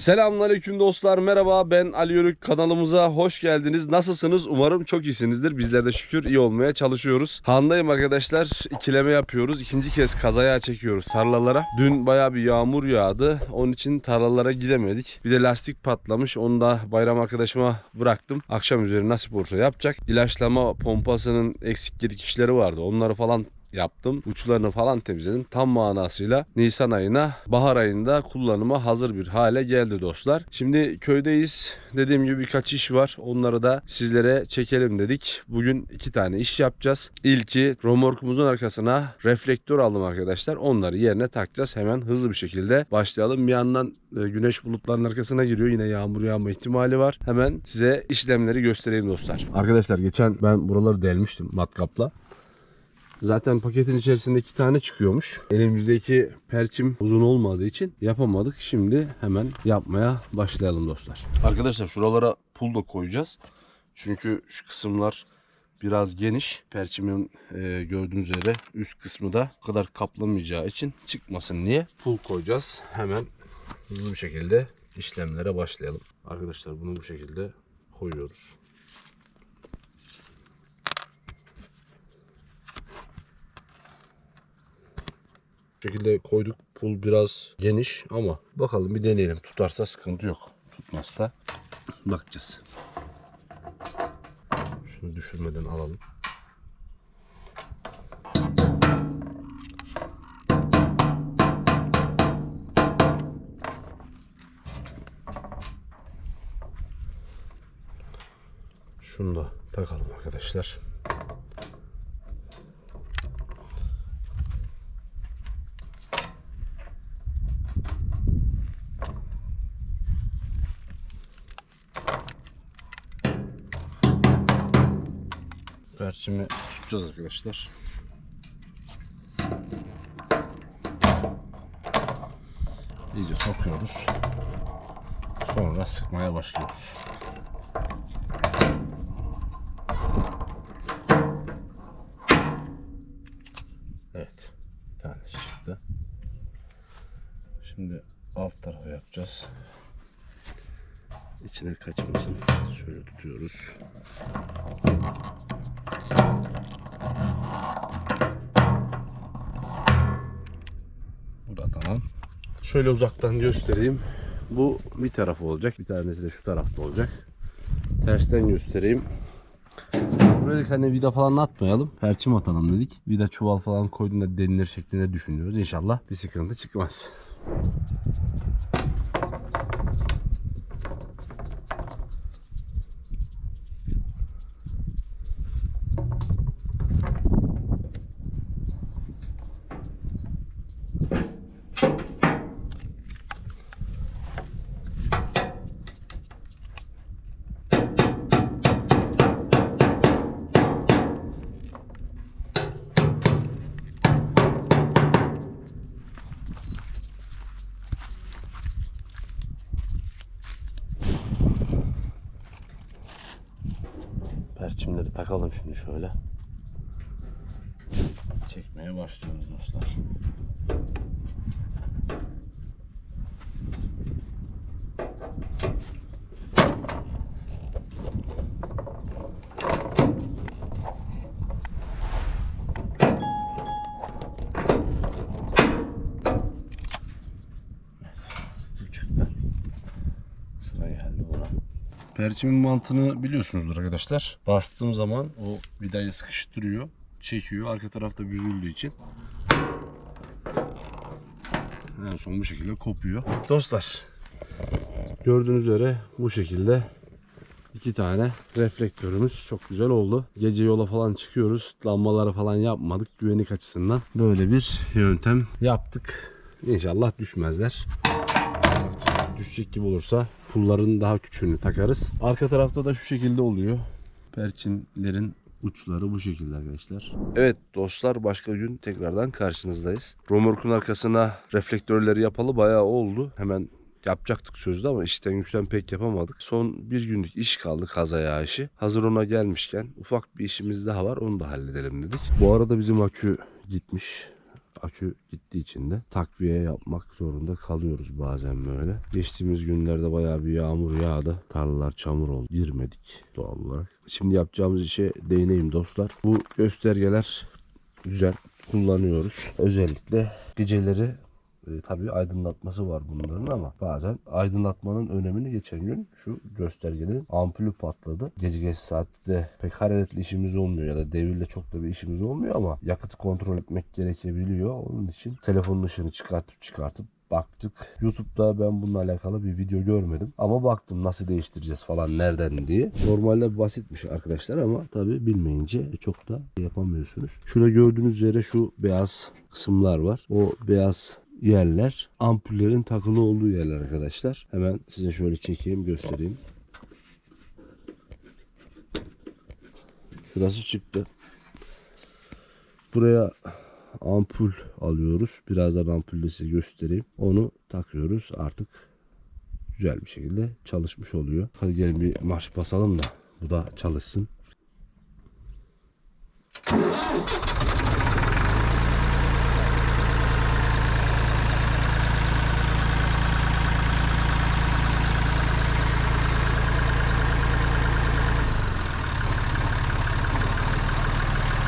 Selamünaleyküm dostlar. Merhaba. Ben Ali Yörük. Kanalımıza hoş geldiniz. Nasılsınız? Umarım çok iyisinizdir. Bizler de şükür iyi olmaya çalışıyoruz. Handayım arkadaşlar. İkileme yapıyoruz. İkinci kez kazaya çekiyoruz tarlalara. Dün baya bir yağmur yağdı. Onun için tarlalara gidemedik. Bir de lastik patlamış. Onu da bayram arkadaşıma bıraktım. Akşam üzeri nasip olursa yapacak. İlaçlama pompasının eksik gedik işleri vardı. Onları falan yaptım. Uçlarını falan temizledim. Tam manasıyla Nisan ayına, bahar ayında kullanıma hazır bir hale geldi dostlar. Şimdi köydeyiz. Dediğim gibi birkaç iş var. Onları da sizlere çekelim dedik. Bugün iki tane iş yapacağız. İlki romorkumuzun arkasına reflektör aldım arkadaşlar. Onları yerine takacağız. Hemen hızlı bir şekilde başlayalım. Bir yandan e, güneş bulutların arkasına giriyor. Yine yağmur yağma ihtimali var. Hemen size işlemleri göstereyim dostlar. Arkadaşlar geçen ben buraları delmiştim matkapla. Zaten paketin içerisinde iki tane çıkıyormuş. Elimizdeki perçim uzun olmadığı için yapamadık. Şimdi hemen yapmaya başlayalım dostlar. Arkadaşlar şuralara pul da koyacağız. Çünkü şu kısımlar biraz geniş. Perçimin e, gördüğünüz üzere üst kısmı da kadar kaplamayacağı için çıkmasın diye pul koyacağız. Hemen hızlı bir şekilde işlemlere başlayalım. Arkadaşlar bunu bu şekilde koyuyoruz. Şekilde koyduk. Pul biraz geniş ama bakalım bir deneyelim. Tutarsa sıkıntı yok. Tutmazsa bakacağız. Şunu düşürmeden alalım. Şunu da takalım arkadaşlar. Perçimi tutacağız arkadaşlar. İyice sokuyoruz. Sonra sıkmaya başlıyoruz. Evet. Bir tanesi çıktı. Şimdi alt tarafı yapacağız. İçine kaçmasın. Şöyle tutuyoruz. Şöyle uzaktan göstereyim. Bu bir tarafı olacak. Bir tanesi de şu tarafta olacak. Tersten göstereyim. Buraya dedik hani vida falan atmayalım. Perçim atalım dedik. Vida çuval falan koyduğunda denilir şeklinde düşünüyoruz. İnşallah bir sıkıntı çıkmaz. Perçimleri takalım şimdi şöyle. Çekmeye başlıyoruz dostlar. Bu çıktı. Buna. Perçimin mantığını biliyorsunuzdur arkadaşlar. Bastığım zaman o vidayı sıkıştırıyor, çekiyor. Arka tarafta büzüldüğü için en son bu şekilde kopuyor. Dostlar gördüğünüz üzere bu şekilde iki tane reflektörümüz çok güzel oldu. Gece yola falan çıkıyoruz. Lambaları falan yapmadık güvenlik açısından. Böyle bir yöntem yaptık. İnşallah düşmezler düşecek gibi olursa pulların daha küçüğünü takarız. Arka tarafta da şu şekilde oluyor. Perçinlerin uçları bu şekilde arkadaşlar. Evet dostlar başka gün tekrardan karşınızdayız. Romorkun arkasına reflektörleri yapalı bayağı oldu. Hemen yapacaktık sözde ama işten güçten pek yapamadık. Son bir günlük iş kaldı kazaya işi. Hazır ona gelmişken ufak bir işimiz daha var onu da halledelim dedik. Bu arada bizim akü gitmiş. Akü gittiği için de takviye yapmak zorunda kalıyoruz bazen böyle. Geçtiğimiz günlerde bayağı bir yağmur yağdı. Tarlalar çamur oldu. Girmedik doğal olarak. Şimdi yapacağımız işe değineyim dostlar. Bu göstergeler güzel kullanıyoruz. Özellikle geceleri e, tabii aydınlatması var bunların ama bazen aydınlatmanın önemini geçen gün şu göstergenin ampulü patladı. Gece geç saatte pek hararetli işimiz olmuyor ya da devirle çok da bir işimiz olmuyor ama yakıtı kontrol etmek gerekebiliyor. Onun için telefonun ışığını çıkartıp çıkartıp baktık. YouTube'da ben bununla alakalı bir video görmedim. Ama baktım nasıl değiştireceğiz falan nereden diye. Normalde basitmiş arkadaşlar ama tabii bilmeyince çok da yapamıyorsunuz. Şurada gördüğünüz yere şu beyaz kısımlar var. O beyaz yerler ampullerin takılı olduğu yerler arkadaşlar. Hemen size şöyle çekeyim göstereyim. Şurası çıktı. Buraya ampul alıyoruz. Birazdan ampulde size göstereyim. Onu takıyoruz. Artık güzel bir şekilde çalışmış oluyor. Hadi gelin bir marş basalım da bu da çalışsın.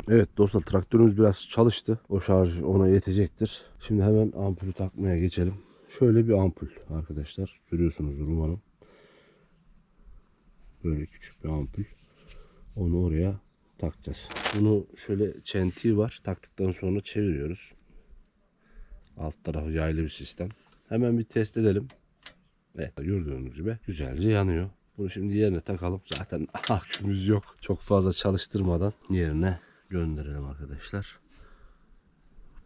Evet dostlar traktörümüz biraz çalıştı. O şarj ona yetecektir. Şimdi hemen ampulü takmaya geçelim. Şöyle bir ampul arkadaşlar. Görüyorsunuzdur umarım. Böyle küçük bir ampul. Onu oraya takacağız. Bunu şöyle çentiği var. Taktıktan sonra çeviriyoruz. Alt tarafı yaylı bir sistem. Hemen bir test edelim. Evet gördüğünüz gibi güzelce yanıyor. Bunu şimdi yerine takalım. Zaten akümüz yok. Çok fazla çalıştırmadan yerine gönderelim arkadaşlar.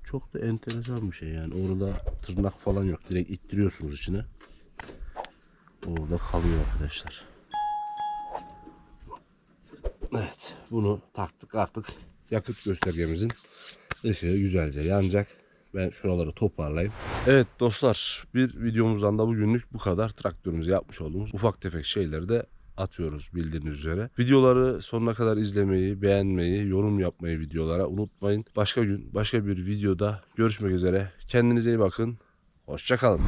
Çok da enteresan bir şey yani. Orada tırnak falan yok. Direkt ittiriyorsunuz içine. Orada kalıyor arkadaşlar. Evet. Bunu taktık artık. Yakıt göstergemizin ışığı güzelce yanacak. Ben şuraları toparlayayım. Evet dostlar bir videomuzdan da bugünlük bu kadar. Traktörümüzü yapmış olduğumuz ufak tefek şeyleri de atıyoruz bildiğiniz üzere. Videoları sonuna kadar izlemeyi, beğenmeyi, yorum yapmayı videolara unutmayın. Başka gün başka bir videoda görüşmek üzere. Kendinize iyi bakın. Hoşçakalın.